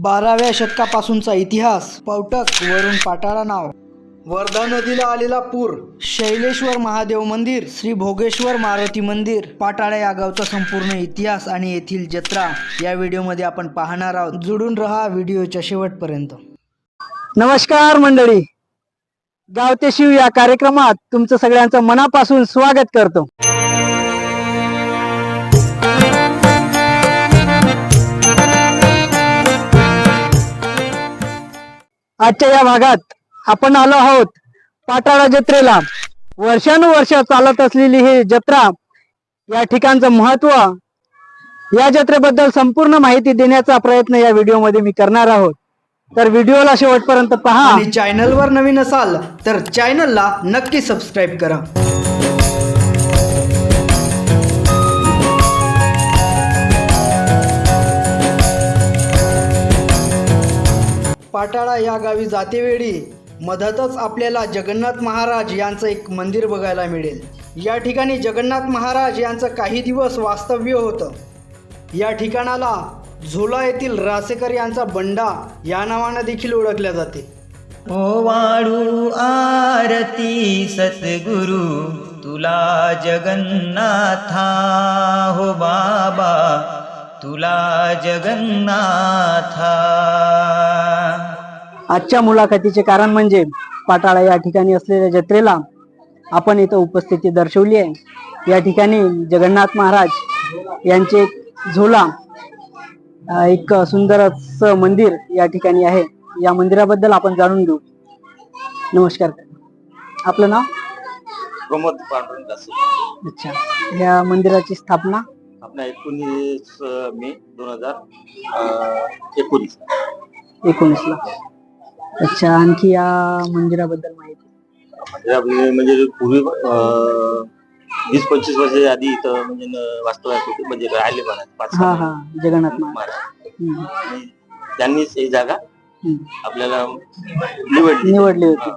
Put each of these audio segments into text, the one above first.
बाराव्या शतकापासूनचा इतिहास. पौटक वरून पाटाळा नाव. वर्धा नदीला आलेला पूर शैलेश्वर महादेव मंदिर श्री भोगेश्वर मारुती मंदिर. पाटाळा या गावचा संपूर्ण इतिहास आणि येथील जत्रा या व्हिडिओमध्ये आपण पाहणार आहोत. जुडून रहा व्हिडिओच्या शेवटपर्यंत. नमस्कार मंडळी. गावते शिव या कार्यक्रमात तुमचं सगळ्यांचं मनापासून स्वागत करतो. आजच्या या भागात आपण आलो आहोत पाटाळा जत्रेला. वर्षानुवर्ष चालत असलेली ही जत्रा या ठिकाणचं महत्त्व या जत्रेबद्दल संपूर्ण माहिती देण्याचा प्रयत्न या व्हिडिओमध्ये मी करणार आहोत. तर व्हिडिओला शेवटपर्यंत पहा. आणि चॅनलवर नवीन असाल तर चॅनलला नक्की सबस्क्राईब करा. पाटाळा या गावी जातेवेळी मधातच आपल्याला जगन्नाथ महाराज यांचं एक मंदिर बघायला मिळेल. या ठिकाणी जगन्नाथ महाराज यांचं काही दिवस वास्तव्य होतं. या ठिकाणाला झोला येथील रासेकर यांचा बंडा या नावानं देखील ओळखल्या जाते. ओ वाळू आरती सद्गुरु तुला जगन्नाथा हो बाबा. तुला जगन्नाथा. आजच्या मुलाखतीचे कारण म्हणजे पाटाळा या ठिकाणी असलेल्या जत्रेला आपण इथं उपस्थिती दर्शवली आहे. या ठिकाणी जगन्नाथ महाराज यांचे एक झोला एक सुंदर असं मंदिर या ठिकाणी आहे. या मंदिराबद्दल आपण जाणून घेऊ. नमस्कार. आपलं नाव? प्रमोद पांडुरंग दास. अच्छा. या मंदिराची स्थापना आपला एकोणीस मे दोन हजार एकोणीस. एकोणीसला? अच्छा आणखी या मंदिराबद्दल माहिती? म्हणजे म्हणजे पूर्वी वीस पंचवीस वर्ष आधी इथं म्हणजे वास्तव्यात होते म्हणजे राहिले पाच हा हा जगन्नाथ महाराज. त्यांनीच ही जागा. आपल्याला निवडली. निवडली होती.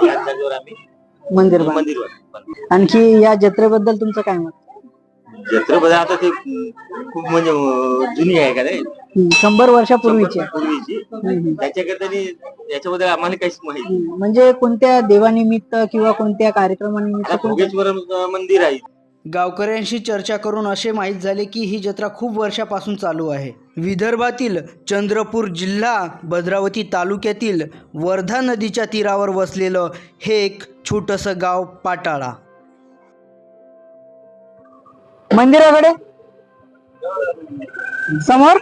या जागेवर आम्ही मंदिर मंदिर. आणखी या जत्रेबद्दल तुमचं काय मत? जत्रेमध्ये आता ते खूप म्हणजे अं, जुनी आहे का रे? हम्म, शंभर वर्षापूर्वीची. पूर्वीची हम्म. त्याच्याकरता याच्याबद्दल आम्हाला काहीच माहिती हम्म, म्हणजे कोणत्या देवानिमित्त किंवा कोणत्या कार्यक्रमानिमित्त आता भोगेश्वर मंदिर आहे. गावकऱ्यांशी चर्चा करून असे माहीत झाले की ही जत्रा खूप वर्षापासून चालू आहे. विदर्भातील चंद्रपूर जिल्हा भद्रावती तालुक्यातील वर्धा नदीच्या तीरावर वसलेलं हे एक छोटंसं गाव पाटाळा. मंदिराकडे समोर?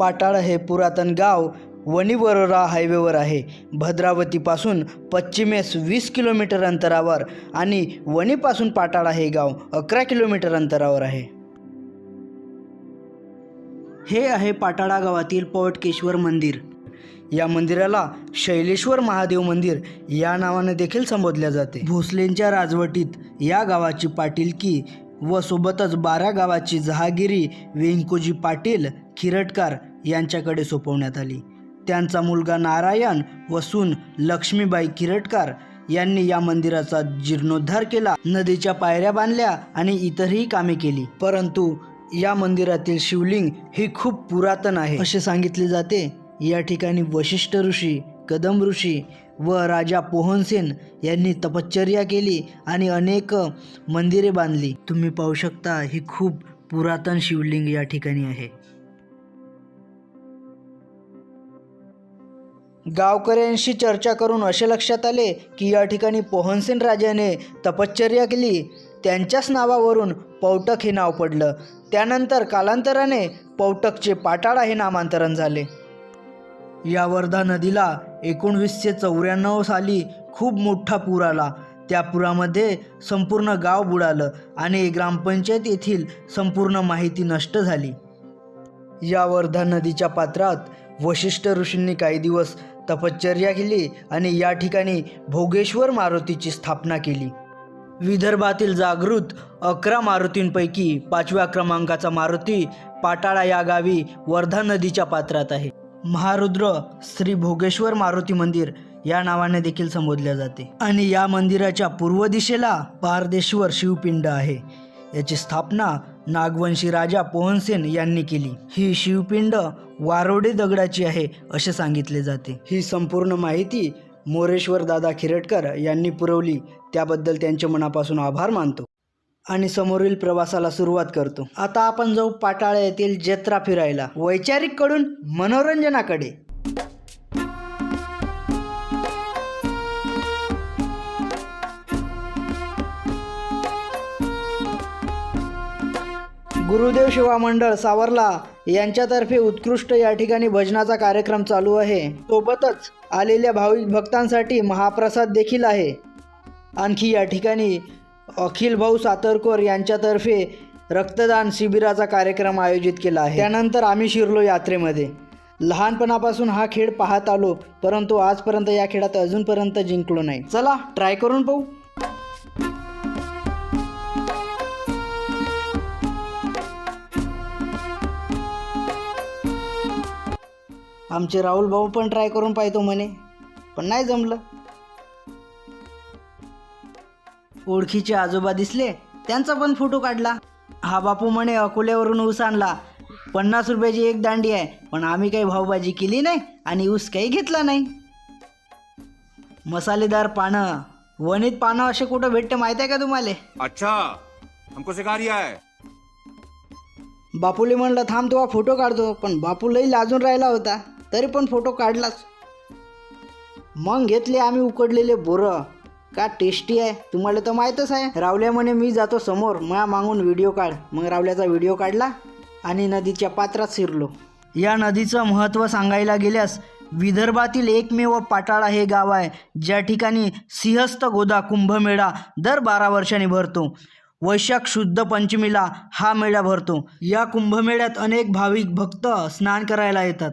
पाटाळ हे पुरातन गाव वणीवरोरा हायवेवर आहे. भद्रावतीपासून पश्चिमेस वीस किलोमीटर अंतरावर आणि वणीपासून पाटाळा हे गाव अकरा किलोमीटर अंतरावर आहे. हे आहे पाटाळा गावातील पवटकेश्वर मंदिर. या मंदिराला शैलेश्वर महादेव मंदिर या नावाने देखील संबोधल्या जाते. भोसलेंच्या राजवटीत या गावाची पाटीलकी व सोबतच बारा गावाची जहागिरी वेंकोजी पाटील खिरटकार यांच्याकडे सोपवण्यात आली. त्यांचा मुलगा नारायण व सून लक्ष्मीबाई किरटकार यांनी या मंदिराचा जीर्णोद्धार केला. नदीच्या पायऱ्या बांधल्या आणि इतरही कामे केली. परंतु या मंदिरातील शिवलिंग हे खूप पुरातन आहे. असे सांगितले जाते. या ठिकाणी वशिष्ठ ऋषी कदम ऋषी व राजा पोहनसेन यांनी तपश्चर्या केली आणि अनेक मंदिरे बांधली. तुम्ही पाहू शकता ही खूप पुरातन शिवलिंग या ठिकाणी आहे. गावकऱ्यांशी चर्चा करून असे लक्षात आले की या ठिकाणी पोहनसेन राजाने तपश्चर्या केली. त्यांच्याच नावावरून पौटक हे नाव पडलं. त्यानंतर कालांतराने पौटकचे पाटाळा हे नामांतरण झाले. या वर्धा नदीला एकोणवीसशे चौऱ्याण्णव साली खूप मोठा पूर आला. त्या पुरामध्ये संपूर्ण गाव बुडालं आणि ग्रामपंचायत येथील संपूर्ण माहिती नष्ट झाली. या वर्धा नदीच्या पात्रात वशिष्ठ ऋषींनी काही दिवस तपश्चर्या केली आणि या ठिकाणी भोगेश्वर मारुतीची स्थापना केली. विदर्भातील जागृत अकरा मारुतींपैकी पाचव्या क्रमांकाचा मारुती पाटाळा या गावी वर्धा नदीच्या पात्रात आहे. महारुद्र श्री भोगेश्वर मारुती मंदिर या नावाने देखील संबोधले जाते. आणि या मंदिराच्या पूर्व दिशेला पारदेश्वर शिवपिंड आहे. याची स्थापना नागवंशी राजा पोहनसेन यांनी केली. ही शिवपिंड वारोडे दगडाची आहे असे सांगितले जाते. ही संपूर्ण माहिती मोरेश्वर दादा खिरटकर यांनी पुरवली. त्याबद्दल त्यांचे मनापासून आभार मानतो. आणि समोरील प्रवासाला सुरुवात करतो. आता आपण जाऊ पाटाळा येथील जत्रा फिरायला. वैचारिककडून मनोरंजनाकडे. गुरुदेव शिवा मंडळ सावरला यांच्यातर्फे उत्कृष्ट या ठिकाणी भजनाचा कार्यक्रम चालू आहे. सोबतच आलेल्या भाविक भक्तांसाठी महाप्रसाद देखील आहे. आणखी या ठिकाणी अखिल भाऊ सातरकोर यांच्यातर्फे रक्तदान शिबिराचा कार्यक्रम आयोजित केला आहे. त्यानंतर आम्ही शिरलो यात्रेमध्ये. लहानपणापासून हा खेळ पाहत आलो परंतु आजपर्यंत या खेळात अजूनपर्यंत जिंकलो नाही. चला ट्राय करून पाहू. आमचे राहुल भाऊ पण ट्राय करून पाहतो म्हणे. पण नाही जमलं. ओळखीचे आजोबा दिसले त्यांचा पण फोटो काढला. हा बापू म्हणे अकोल्यावरून ऊस आणला. पन्नास रुपयाची एक दांडी आहे पण आम्ही काही भावबाजी केली नाही आणि ऊस काही घेतला नाही. मसालेदार पानं वणीत पानं असे कुठं भेटते माहिती आहे का तुम्हाला? अच्छा हमको सिखा रिया है. बापूले म्हणलं थांब तेव्हा फोटो काढतो पण बापू लई लाजून राहिला होता. तरी पण फोटो काढलाच मग घेतले आम्ही उकडलेले बोरं. का टेस्टी आहे? तुम्हाला तर माहीतच आहे. रावल्या म्हणे मी जातो समोर. मा मागून व्हिडिओ काढ. मग रावल्याचा व्हिडिओ काढला आणि नदीच्या पात्रात शिरलो. या नदीचं महत्त्व सांगायला गेल्यास विदर्भातील एकमेव पाटाळा हे गाव आहे ज्या ठिकाणी सिंहस्थ गोदा कुंभमेळा दर बारा वर्षांनी भरतो. वैशाख शुद्ध पंचमीला हा मेळा भरतो. या कुंभमेळ्यात अनेक भाविक भक्त स्नान करायला येतात.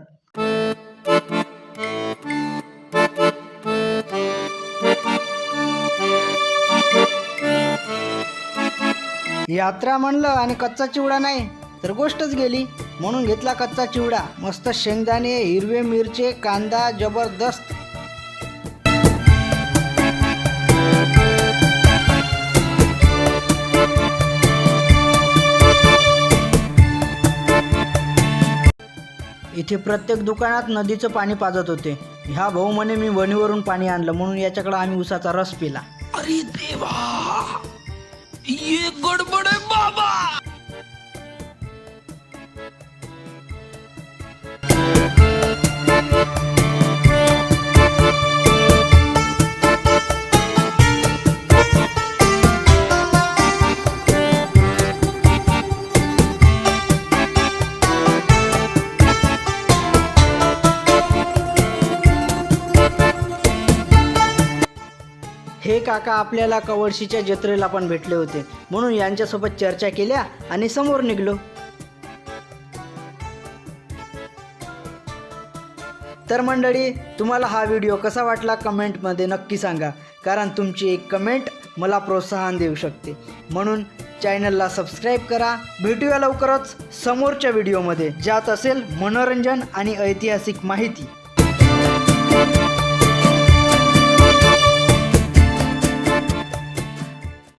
यात्रा म्हणलं आणि कच्चा चिवडा नाही तर गोष्टच गेली. म्हणून घेतला कच्चा चिवडा. मस्त शेंगदाणे हिरवे मिरचे कांदा जबरदस्त. इथे प्रत्येक दुकानात नदीचं पाणी पाजत होते. ह्या भाऊ म्हणे मी वणीवरून पाणी आणलं म्हणून याच्याकडे आम्ही उसाचा रस पिला. हे काका आपल्याला कवळशीच्या जत्रेला पण भेटले होते. म्हणून यांच्यासोबत चर्चा केल्या आणि समोर निघलो. तर मंडळी तुम्हाला हा व्हिडिओ कसा वाटला कमेंटमध्ये नक्की सांगा. कारण तुमची एक कमेंट मला प्रोत्साहन देऊ शकते. म्हणून चॅनलला सबस्क्राईब करा. भेटूया लवकरच समोरच्या व्हिडिओमध्ये. ज्यात असेल मनोरंजन आणि ऐतिहासिक माहिती.